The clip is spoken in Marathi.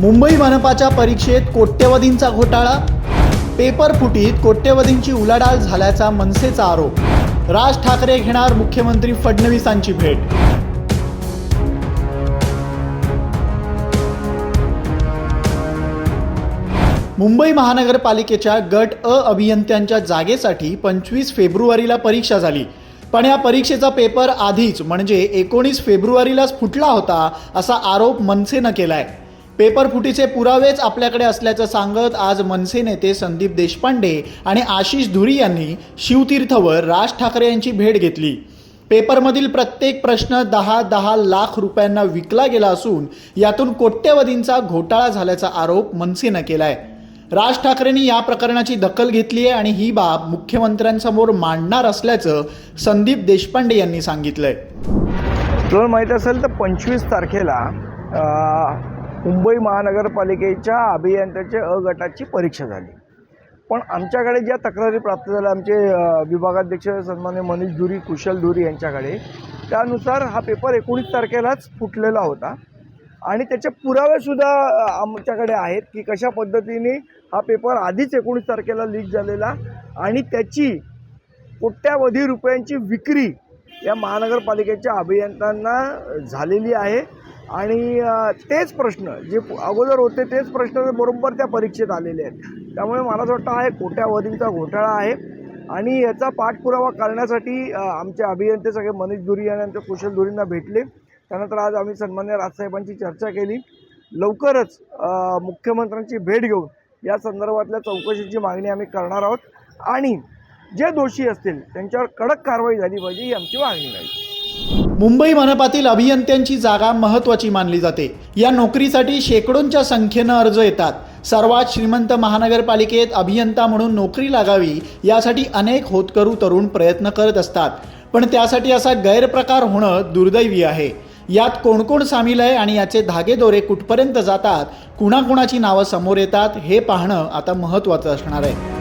मुंबई मनपाच्या परीक्षेत कोट्यवधींचा घोटाळा? पेपर फुटीत कोट्यवधींची उलाढाल झाल्याचा मनसेचा आरोप. राज ठाकरे घेणार मुख्यमंत्री फडणवीसांची भेट. मुंबई महानगरपालिकेच्या गट अ अभियंत्यांच्या जागेसाठी पंचवीस फेब्रुवारीला परीक्षा झाली. पण या परीक्षेचा पेपर आधीच म्हणजे एकोणीस फेब्रुवारीलाच फुटला होता असा आरोप मनसेनं केलाय. पेपर फुटीचे पुरावेच आपल्याकडे असल्याचं सांगत आज मनसे नेते संदीप देशपांडे आणि आशिष धुरी यांनी शिवतीर्थवर राज ठाकरे यांची भेट घेतली. पेपरमधील प्रत्येक प्रश्न दहा दहा लाख रुपयांना विकला गेला असून यातून कोट्यवधींचा घोटाळा झाल्याचा आरोप मनसेनं केलाय. राज ठाकरेंनी या प्रकरणाची दखल घेतली आहे आणि ही बाब मुख्यमंत्र्यांसमोर मांडणार असल्याचं संदीप देशपांडे यांनी सांगितलंय. तुम्हाला माहीत असेल तर पंचवीस तारखेला मुंबई महानगरपालिकेच्या अभियंत्याच्या अ गटाची परीक्षा झाली. पण आमच्याकडे ज्या तक्रारी प्राप्त झाल्या आमचे विभागाध्यक्ष सन्मान्य मनीष धुरी कुशल धुरी यांच्याकडे त्यानुसार हा पेपर एकोणीस तारखेलाच फुटलेला होता. आणि त्याचे पुरावेसुद्धा आमच्याकडे आहेत की कशा पद्धतीने हा पेपर आधीच एकोणीस तारखेला लीक झालेला आणि त्याची कोट्यावधी रुपयांची विक्री या महानगरपालिकेच्या अभियंत्यांना झालेली आहे. आणि तेच प्रश्न जे अगोदर होते तेच प्रश्न बरोबर त्या परीक्षेत आलेले आहेत. त्यामुळे मला असं वाटतं हा एक कोट्यावधींचा घोटाळा आहे. आणि याचा पाठपुरावा करण्यासाठी आमचे अभियंते सगळे मनीष धुरी आणि आमच्या कुशल धुरींना भेटले. त्यानंतर आज आम्ही सन्मान्य राजसाहेबांची चर्चा केली. लवकरच मुख्यमंत्र्यांची भेट घेऊन या संदर्भातल्या चौकशीची मागणी आम्ही करणार आहोत. आणि जे दोषी असतील त्यांच्यावर कडक कारवाई झाली पाहिजे ही आमची मागणी राहील मुंबई मनपातील अभियंत्यांची जागा महत्त्वाची मानली जाते. या नोकरीसाठी शेकडोंच्या संख्येनं अर्ज येतात. सर्वात श्रीमंत महानगरपालिकेत अभियंता म्हणून नोकरी लागावी यासाठी अनेक होतकरू तरुण प्रयत्न करत असतात. पण त्यासाठी असा गैरप्रकार होणं दुर्दैवी आहे. यात कोण कोण सामील आहे आणि याचे धागेदोरे कुठपर्यंत जातात कुणाकुणाची नावं समोर येतात हे पाहणं आता महत्त्वाचं असणार आहे.